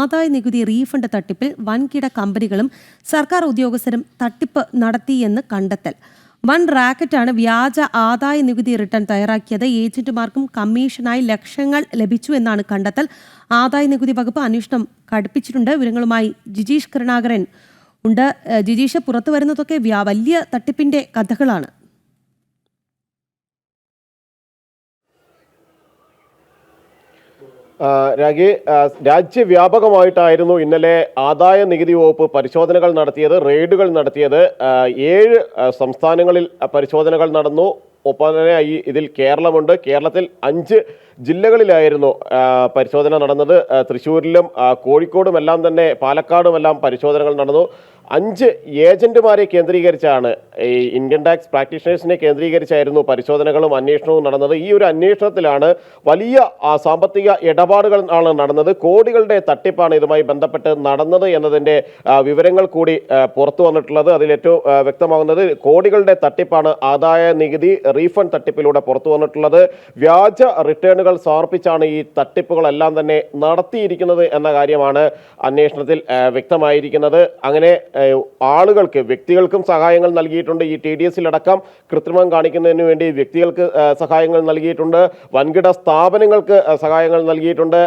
ആദായ നികുതി റീഫണ്ട് തട്ടിപ്പിൽ വൻകിട കമ്പനികളും സർക്കാർ ഉദ്യോഗസ്ഥരും തട്ടിപ്പ് നടത്തിയെന്ന് കണ്ടെത്തൽ. വൻ റാക്കറ്റാണ് വ്യാജ ആദായ നികുതി റിട്ടേൺ തയ്യാറാക്കിയത്. ഏജന്റുമാർക്കും കമ്മീഷനായി ലക്ഷങ്ങൾ ലഭിച്ചു എന്നാണ് കണ്ടെത്തൽ. ആദായ നികുതി വകുപ്പ് അന്വേഷണം കടുപ്പിച്ചിട്ടുണ്ട്. വിവരങ്ങളുമായി ജിജീഷ് കരുണാകരൻ ഉണ്ട്. ജിജീഷ് പുറത്തു വരുന്നതൊക്കെ വലിയ തട്ടിപ്പിന്റെ കഥകളാണ്. രാഗി രാജ്യവ്യാപകമായിട്ടായിരുന്നു ഇന്നലെ ആദായ നികുതി വകുപ്പ് പരിശോധനകൾ നടത്തിയത് റെയ്ഡുകൾ നടത്തിയത്. ഏഴ് സംസ്ഥാനങ്ങളിൽ പരിശോധനകൾ നടന്നു. ഒപ്പം തന്നെ ഈ ഇതിൽ കേരളമുണ്ട്. കേരളത്തിൽ അഞ്ച് ജില്ലകളിലായിരുന്നു പരിശോധന നടന്നത്. തൃശ്ശൂരിലും കോഴിക്കോടുമെല്ലാം തന്നെ പാലക്കാടുമെല്ലാം പരിശോധനകൾ നടന്നു. അഞ്ച് ഏജന്റുമാരെ കേന്ദ്രീകരിച്ചാണ് ഈ ഇന്ത്യൻ ടാക്സ് പ്രാക്ടീഷണേഴ്സിനെ കേന്ദ്രീകരിച്ചായിരുന്നു പരിശോധനകളും അന്വേഷണവും നടന്നത്. ഈ ഒരു അന്വേഷണത്തിലാണ് വലിയ സാമ്പത്തിക ഇടപാടുകൾ ആണ് നടന്നത്. കോടികളുടെ തട്ടിപ്പാണ് ഇതുമായി ബന്ധപ്പെട്ട് നടന്നത് എന്നതിന്റെ വിവരങ്ങൾ കൂടി പുറത്തു വന്നിട്ടുള്ളത്. ആ, വ്യക്തമാകുന്നത് കോടികളുടെ തട്ടിപ്പാണ് ആദായ നികുതി റീഫണ്ട് തട്ടിപ്പിലൂടെ പുറത്തു വന്നിട്ടുള്ളത്. വ്യാജ റിട്ടേണുകൾ സമർപ്പിച്ചാണ് ഈ തട്ടിപ്പുകളെല്ലാം തന്നെ നടത്തിയിരിക്കുന്നത് എന്ന കാര്യമാണ് അന്വേഷണത്തിൽ വ്യക്തമായിരിക്കുന്നത്. അങ്ങനെ ആളുകൾക്ക് വ്യക്തികൾക്കും സഹായങ്ങൾ നൽകിയിട്ടുണ്ട്. ഈ ടി ഡി എസിലടക്കം കൃത്രിമം കാണിക്കുന്നതിന് വേണ്ടി വ്യക്തികൾക്ക് സഹായങ്ങൾ നൽകിയിട്ടുണ്ട്. വൻകിട സ്ഥാപനങ്ങൾക്ക് സഹായങ്ങൾ നൽകിയിട്ടുണ്ട്.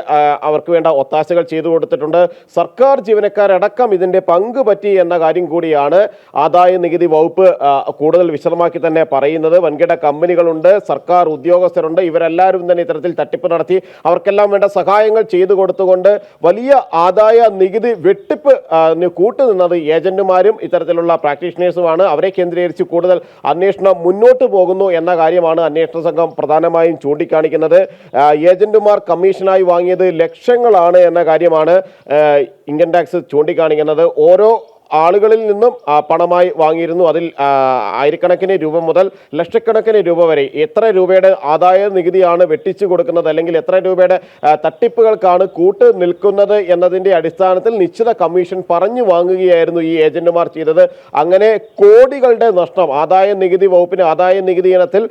അവർക്ക് വേണ്ട ഒത്താശകൾ ചെയ്തു കൊടുത്തിട്ടുണ്ട്. സർക്കാർ ജീവനക്കാരടക്കം ഇതിന്റെ പങ്ക് പറ്റി എന്ന കാര്യം കൂടിയാണ് ആദായ നികുതി വകുപ്പ് കൂടുതൽ വിശദമാക്കി തന്നെ പറയുന്നത്. വൻകിട കമ്പനികളുണ്ട് സർക്കാർ ഉദ്യോഗസ്ഥരുണ്ട്. ഇവരെല്ലാവരും തന്നെ ഇത്തരത്തിൽ തട്ടിപ്പ് നടത്തി അവർക്കെല്ലാം വേണ്ട സഹായങ്ങൾ ചെയ്തു കൊടുത്തുകൊണ്ട് വലിയ ആദായ നികുതി വെട്ടിപ്പ് കൂട്ടുനിന്നത് ഏജന്റുമാരും ഇത്തരത്തിലുള്ള പ്രാക്ടീഷണേഴ്സുമാണ്. അവരെ കേന്ദ്രീകരിച്ച് കൂടുതൽ അന്വേഷണം മുന്നോട്ട് പോകുന്നു എന്ന കാര്യമാണ് അന്വേഷണ സംഘം പ്രധാനമായും ചൂണ്ടിക്കാണിക്കുന്നത്. ഏജന്റുമാർ കമ്മീഷനായി വാങ്ങിയത് ലക്ഷങ്ങളാണ് എന്ന കാര്യമാണ് ഇൻകം ടാക്സ് ചൂണ്ടിക്കാണിക്കുന്നത്. ഓരോ ആളുകളിൽ നിന്നും പണമായി വാങ്ങിയിരുന്നു. അതിൽ ആയിരക്കണക്കിന് രൂപ മുതൽ ലക്ഷക്കണക്കിന് രൂപ വരെ. എത്ര രൂപയുടെ ആദായ നികുതിയാണ് വെട്ടിച്ചു കൊടുക്കുന്നത്? അല്ലെങ്കിൽ എത്ര രൂപയുടെ തട്ടിപ്പുകൾക്കാണ് കൂട്ട് നിൽക്കുന്നത് എന്നതിന്റെ അടിസ്ഥാനത്തിൽ നിശ്ചിത കമ്മീഷൻ പറഞ്ഞു വാങ്ങുകയായിരുന്നു ഈ ഏജന്റുമാർ ചെയ്തത്. അങ്ങനെ കോടികളുടെ നഷ്ടം ആദായ നികുതി വകുപ്പിന് ആദായ നികുതി ഇനത്തിൽ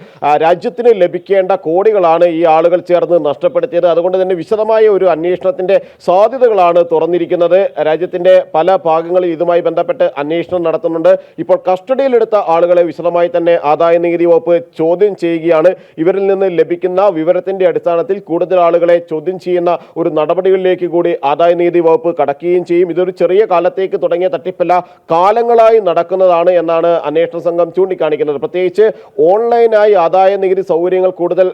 രാജ്യത്തിന് ലഭിക്കേണ്ട കോടികളാണ് ഈ ആളുകൾ ചേർന്ന് നഷ്ടപ്പെടുത്തിയത്. അതുകൊണ്ട് തന്നെ വിശദമായ ഒരു അന്വേഷണത്തിന്റെ സാധ്യതകളാണ് തുറന്നിരിക്കുന്നത്. രാജ്യത്തിന്റെ പല ഭാഗങ്ങളിൽ ഇതുമായി ബന്ധപ്പെട്ട് അന്വേഷണം നടത്തുന്നുണ്ട്. ഇപ്പോൾ കസ്റ്റഡിയിലെടുത്ത ആളുകളെ വിശദമായി തന്നെ ആദായ നികുതി വകുപ്പ് ചോദ്യം ചെയ്യുകയാണ്. ഇവരിൽ നിന്ന് ലഭിക്കുന്ന വിവരത്തിന്റെ അടിസ്ഥാനത്തിൽ കൂടുതൽ ആളുകളെ ചോദ്യം ചെയ്യുന്ന ഒരു നടപടികളിലേക്ക് കൂടി ആദായ നികുതി വകുപ്പ് കടക്കുകയും ചെയ്യും. ഇതൊരു ചെറിയ കാലത്തേക്ക് തുടങ്ങിയ തട്ടിപ്പല്ല കാലങ്ങളായി നടക്കുന്നതാണ് എന്നാണ് അന്വേഷണ സംഘം ചൂണ്ടിക്കാണിക്കുന്നത്. പ്രത്യേകിച്ച് ഓൺലൈനായി ആദായ നികുതി സൗകര്യങ്ങൾ കൂടുതൽ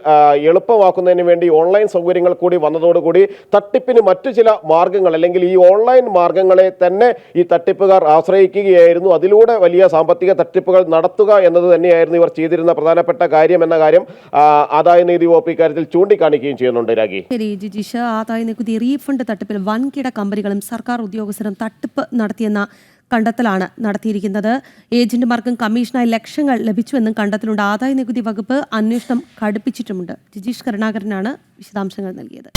എളുപ്പമാക്കുന്നതിന് വേണ്ടി ഓൺലൈൻ സൗകര്യങ്ങൾ കൂടി വന്നതോടുകൂടി തട്ടിപ്പിന് മറ്റു ചില മാർഗങ്ങൾ അല്ലെങ്കിൽ ഈ ഓൺലൈൻ മാർഗങ്ങളെ തന്നെ ഈ തട്ടിപ്പുകാർ ആശ്രയിക്കുകയായിരുന്നു. അതിലൂടെ വലിയ സാമ്പത്തിക തട്ടിപ്പുകൾ നടത്തുക എന്നത് തന്നെയായിരുന്നു ഇവർ ചെയ്തിരുന്ന പ്രധാനപ്പെട്ട കാര്യം എന്ന കാര്യം ആദായ നികുതി വകുപ്പ് ഇക്കാര്യത്തിൽ ചൂണ്ടിക്കാണിക്കുകയും ചെയ്യുന്നുണ്ട് രാഗി. ശരി ആദായ നികുതി റീഫണ്ട് തട്ടിപ്പിൽ വൻകിട കമ്പനികളും സർക്കാർ ഉദ്യോഗസ്ഥരും തട്ടിപ്പ് നടത്തിയെന്ന കണ്ടെത്തലാണ് നടത്തിയിരിക്കുന്നത്. ഏജന്റുമാർക്കും കമ്മീഷനായി ലക്ഷങ്ങൾ ലഭിച്ചുവെന്നും കണ്ടെത്തലുണ്ട്. ആദായ നികുതി വകുപ്പ് അന്വേഷണം കടുപ്പിച്ചിട്ടുമുണ്ട്. ജിജീഷ് കരുണാകരനാണ് വിശദാംശങ്ങൾ നൽകിയത്.